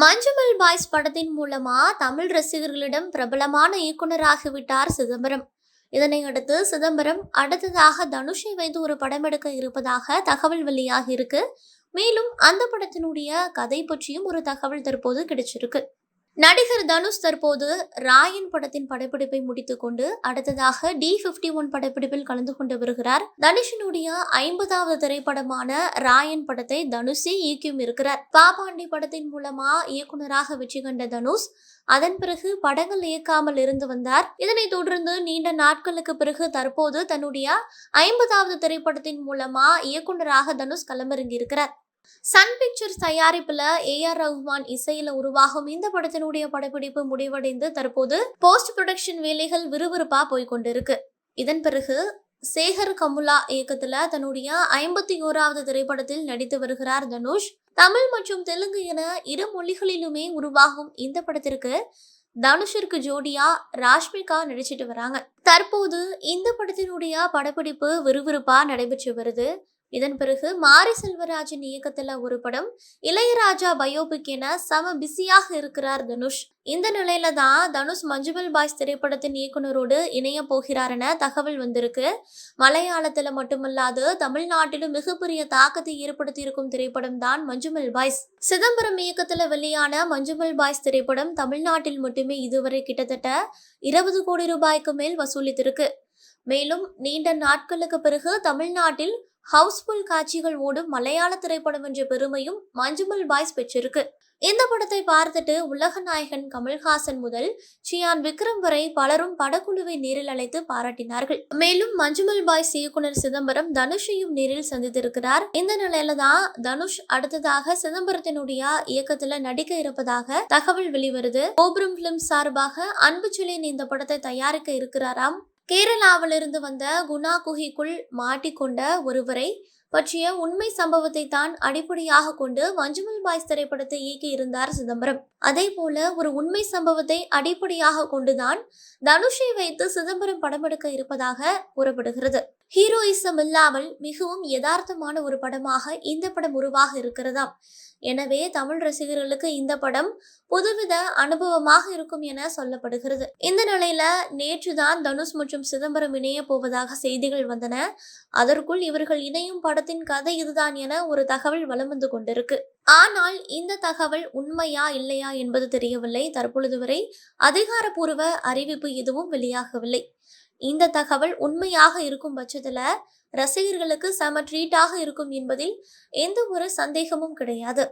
Manjummel boys படத்தின் மூலமா தமிழ் ரசிகர்களிடம் பிரபலமான இயக்குனராகிவிட்டார் சிதம்பரம். இதனை அடுத்து சிதம்பரம் அடுத்ததாக தனுஷை வைத்து ஒரு படம் எடுக்க இருப்பதாக தகவல் வெளியாகி இருக்கு மேலும் அந்த படத்தினுடைய கதை பற்றியும் ஒரு தகவல் தற்போது கிடைச்சிருக்கு. நடிகர் தனுஷ் தற்போது ராயன் படத்தின் படப்பிடிப்பை முடித்துக்கொண்டு அடுத்ததாக டி பிப்டி ஒன் படப்பிடிப்பில் கலந்து கொண்டு வருகிறார். தனுஷினுடைய ஐம்பதாவது திரைப்படமான ராயன் படத்தை தனுஷே இயக்கியும் இருக்கிறார். பாபாண்டி படத்தின் மூலமா இயக்குனராக வெற்றி கண்ட தனுஷ் அதன் பிறகு படங்கள் இயக்காமல் இருந்து வந்தார். இதனைத் தொடர்ந்து நீண்ட நாட்களுக்கு பிறகு தற்போது தன்னுடைய ஐம்பதாவது திரைப்படத்தின் மூலமா இயக்குனராக தனுஷ் களமிறங்கி இருக்கிறார் சன் பிக்சர்ஸ் தயாரிப்புல ஏ ஆர் ரஹ்மான் இசையில உருவாகும் இந்த படத்தினுடைய படப்பிடிப்பு முடிவடைந்து தற்போது போஸ்ட் ப்ரொடக்ஷன் வேலைகள் விறுவிறுப்பா போய்கொண்டிருக்கு. இதன் பிறகு சேகர் கமுலா இயக்கத்துல தன்னுடைய ஐம்பத்தி ஓராவது திரைப்படத்தில் நடித்து வருகிறார் தனுஷ். தமிழ் மற்றும் தெலுங்கு என இரு மொழிகளிலுமே உருவாகும் இந்த படத்திற்கு தனுஷிற்கு ஜோடியா ராஷ்மிகா நடிச்சிட்டு வராங்க. தற்போது இந்த படத்தினுடைய படப்பிடிப்பு விறுவிறுப்பா நடைபெற்று வருது. இதன் பிறகு மாரி செல்வராஜன் இயக்கத்துல ஒரு படம் இளையராஜா பயோபிக் என சம பிஸியாக இருக்கிறார் தனுஷ். இந்த நிலையில தான் தனுஷ் மஞ்சுமல் பாய்ஸ் திரைப்படத்தின் இயக்குனரோடு இணைய போகிறார் என தகவல் வந்திருக்கு. மலையாளத்துல மட்டுமல்லாது தமிழ்நாட்டிலும் மிகப்பெரிய தாக்கத்தை ஏற்படுத்தி இருக்கும் திரைப்படம் தான் மஞ்சுமல் பாய்ஸ். சிதம்பரம் இயக்கத்துல வெளியான மஞ்சுமல் பாய்ஸ் திரைப்படம் தமிழ்நாட்டில் மட்டுமே இதுவரை கிட்டத்தட்ட இருபது கோடி ரூபாய்க்கு மேல் வசூலித்திருக்கு. மேலும் நீண்ட நாட்களுக்கு பிறகு தமிழ்நாட்டில் ஹவுஸ்ஃபுல் காட்சிகள் ஓடும் மலையாள திரைப்படம் என்ற பெருமையும் மஞ்சுமல் பாய்ஸ் பெற்றிருக்கு. இந்த படத்தை பார்த்துட்டு உலக நாயகன் கமல்ஹாசன் முதல் சியான் விக்ரம் வரை பலரும் படக்குழுவை நேரில் அழைத்து பாராட்டினார்கள். மேலும் மஞ்சுமல் பாய்ஸ் இயக்குனர் சிதம்பரம் தனுஷையும் நேரில் சந்தித்திருக்கிறார். இந்த நிலையில தான் தனுஷ் அடுத்ததாக சிதம்பரத்தினுடைய இயக்கத்துல நடிக்க இருப்பதாக தகவல் வெளிவருது. கோபுரம் பிலிம் சார்பாக அன்பு இந்த படத்தை தயாரிக்க இருக்கிறாராம். கேரளாவிலிருந்து வந்த குணா குகைக்குள் மாட்டிக்கொண்ட ஒருவரை பற்றிய உண்மை சம்பவத்தை தான் அடிப்படையாக கொண்டு வஞ்சமல் பாய்ஸ் திரைப்படத்தை இயக்கியிருந்தார் சிதம்பரம். அதே போல ஒரு உண்மை சம்பவத்தை அடிப்படையாக கொண்டுதான் தனுஷை வைத்து சிதம்பரம் படமெடுக்க இருப்பதாக கூறப்படுகிறது. ஹீரோயிசம் இல்லாமல் மிகவும் யதார்த்தமான ஒரு படமாக இந்த படம் உருவாக இருக்கிறதாம். எனவே தமிழ் ரசிகர்களுக்கு இந்த படம் புதுவித அனுபவமாக இருக்கும் என சொல்லப்படுகிறது. இந்த நிலையில நேற்றுதான் தனுஷ் மற்றும் சிதம்பரம் இணைய போவதாக செய்திகள் வந்தன. அதற்குள் இவர்கள் இணையும் படத்தின் கதை இதுதான் என ஒரு தகவல் வலம் வந்து கொண்டிருக்கு. ஆனால் இந்த தகவல் உண்மையா இல்லையா என்பது தெரியவில்லை. தற்பொழுது வரை அதிகாரப்பூர்வ அறிவிப்பு எதுவும் வெளியாகவில்லை. இந்த தகவல் உண்மையாக இருக்கும் பட்சத்தில் ரசிகர்களுக்கு செம ட்ரீட்டாக இருக்கும் என்பதில் எந்த ஒரு சந்தேகமும் கிடையாது.